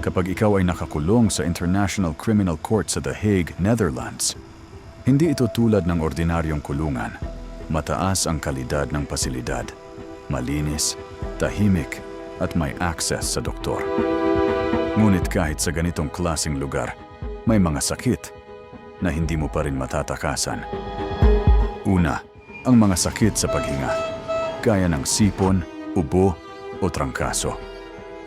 kapag ikaw ay nakakulong sa International Criminal Court sa The Hague, Netherlands. Hindi ito tulad ng ordinaryong kulungan. Mataas ang kalidad ng pasilidad. Malinis, tahimik, at may access sa doktor. Ngunit kahit sa ganitong klasing lugar, may mga sakit na hindi mo pa rin matatakasan. Una, ang mga sakit sa paghinga, gaya ng sipon, ubo o trangkaso.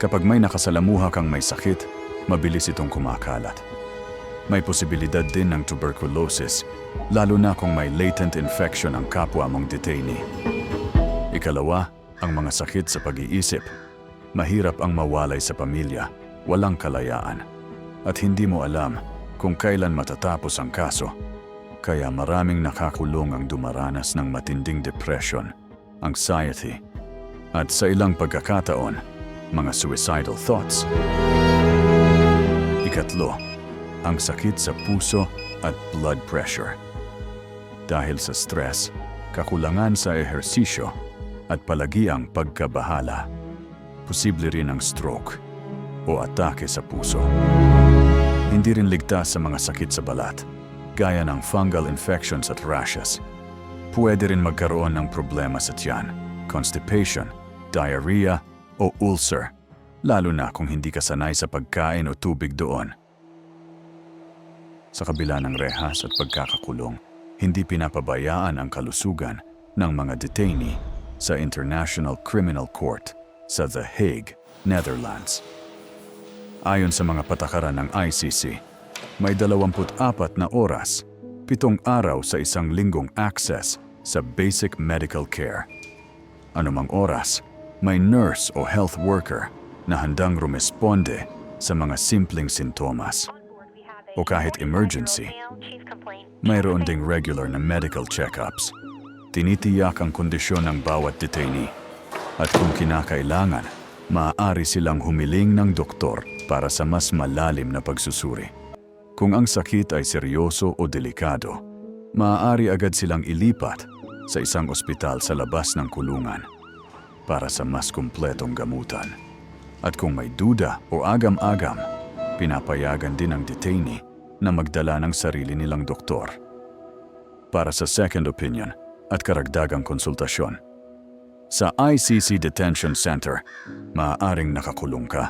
Kapag may nakasalamuha kang may sakit, mabilis itong kumakalat. May posibilidad din ng tuberculosis, lalo na kung may latent infection ang kapwa mong detainee. Ikalawa, ang mga sakit sa pag-iisip. Mahirap ang mawalay sa pamilya, walang kalayaan, at hindi mo alam kung kailan matatapos ang kaso. Kaya maraming nakakulong ang dumaranas ng matinding depression, anxiety, at sa ilang pagkakataon, mga suicidal thoughts. Ikatlo, ang sakit sa puso at blood pressure. Dahil sa stress, kakulangan sa ehersisyo, at palagiang pagkabahala. Posible rin ang stroke o atake sa puso. Hindi rin ligtas sa mga sakit sa balat, gaya ng fungal infections at rashes. Pwede rin magkaroon ng problema sa tiyan, constipation, diarrhea o ulcer, lalo na kung hindi ka sanay sa pagkain o tubig doon. Sa kabila ng rehas at pagkakakulong, hindi pinapabayaan ang kalusugan ng mga detainee sa International Criminal Court sa The Hague, Netherlands. Ayon sa mga patakaran ng ICC, may 24 na oras, pitong araw sa isang linggong access sa basic medical care. Anumang oras, may nurse o health worker na handang rumesponde sa mga simpleng sintomas. o kahit emergency. Mayroon ding regular na medical checkups. Tinitiyak ang kondisyon ng bawat detainee. At kung kinakailangan, maaari silang humiling ng doktor para sa mas malalim na pagsusuri. Kung ang sakit ay seryoso o delikado, maaari agad silang ilipat sa isang ospital sa labas ng kulungan para sa mas kumpletong gamutan. At kung may duda o agam-agam, pinapayagan din ang detainee na magdala ng sarili nilang doktor para sa second opinion at karagdagang konsultasyon. Sa ICC Detention Center, maaaring nakakulong ka.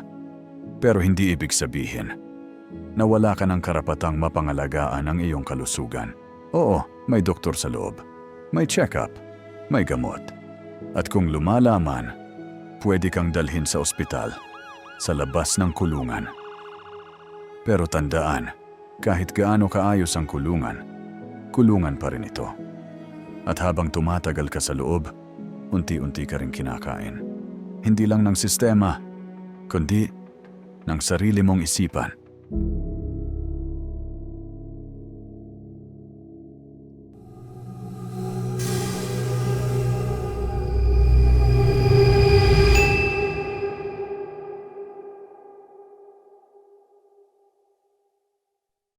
Pero hindi ibig sabihin na wala ka ng karapatang mapangalagaan ang iyong kalusugan. Oo, may doktor sa loob. May check-up. May gamot. At kung lumalaman, pwede kang dalhin sa ospital sa labas ng kulungan. Pero tandaan, kahit gaano kaayos ang kulungan, kulungan pa rin ito. At habang tumatagal ka sa loob, unti-unti ka rin kinakain. Hindi lang ng sistema, kundi ng sarili mong isipan